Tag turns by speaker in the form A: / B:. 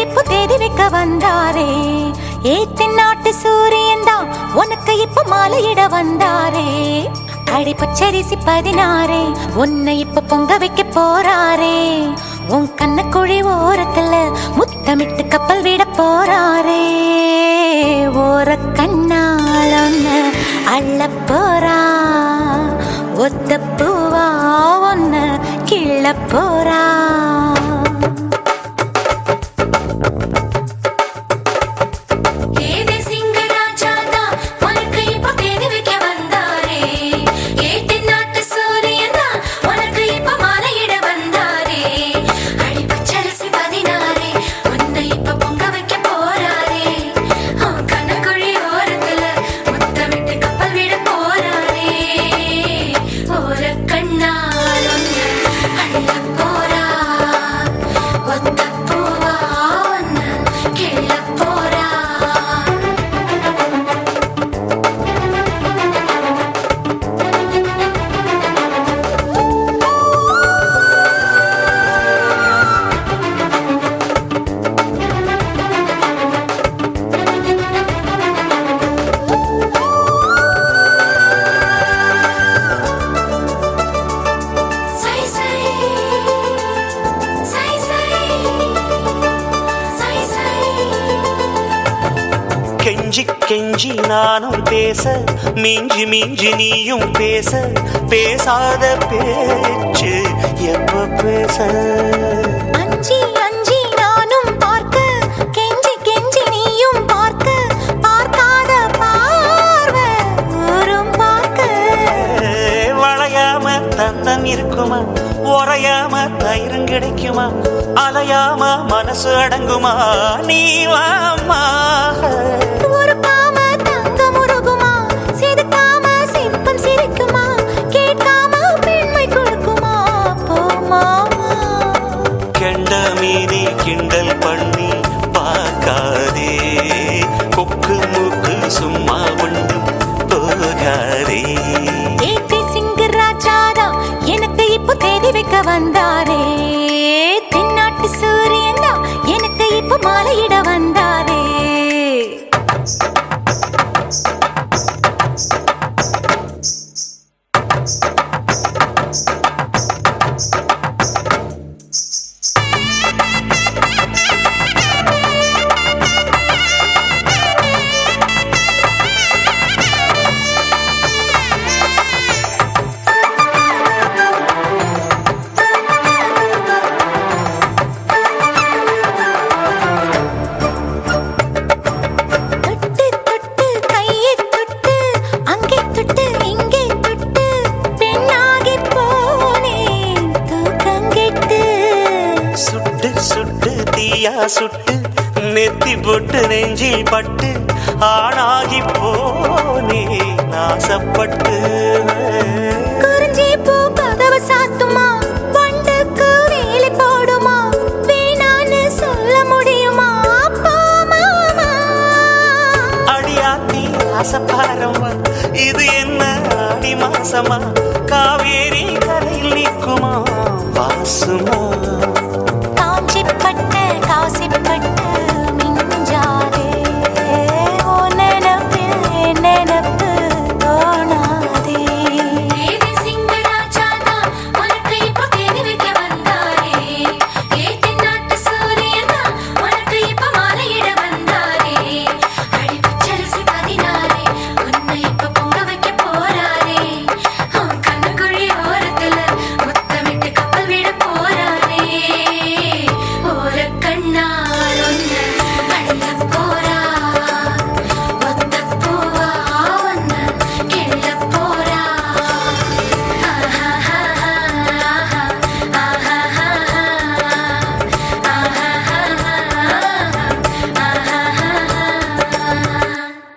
A: இப்போ தேதி வைக்க வந்தாரே. ஏத்தின் நாட்டு சூரியன் தான் உனக்கு இப்போ மாலையிட வந்தாரே. அடி பச்சரிசி பதினாறே உன்னை இப்ப பொங்க வைக்க போறாரே. உன் கண்ணக்குழி ஓரத்துல முத்தமிட்டு கப்பல் விட போறாரே. ஓர கண்ணால் ஒன்னு அள்ள போறா. ஒத்த பூவா ஒன்னு கிள்ள போறா.
B: கெஞ்சி நானும் பேச மிஞ்சி மிஞ்சி நீயும் பேச பேசாத பேச்சு எப்ப பேச?
A: அஞ்சி அஞ்சி நானும் பார்க்க கெஞ்சி கெஞ்சி நீயும் பார்க்க பார்க்காத பார்வை ஊரும் பார்க்க.
B: வளையாம தந்தம் இருக்குமா? உறையாம தயிரும் கிடைக்குமா? அலையாம மனசு அடங்குமா? நீ வாமா
A: ஒரு
B: பார்க்காதே. கொக்கு மூக்கு சும்மா தீயா சுட்டு நெத்தி போட்டு நெஞ்சில் பட்டு ஆணாகி போனே நாசப்பட்டு.
A: குறிஞ்சி பூ கதவு சாத்துமா? வண்டுக்கு வேலை போடுமா? வேணான்னு சொல்ல முடியுமா?
B: அடியாத்தி ஆசப்பாரம்மா இது என்ன ஆடி மாசமா காவேரி கரையில் நிற்குமா? வாசுமா.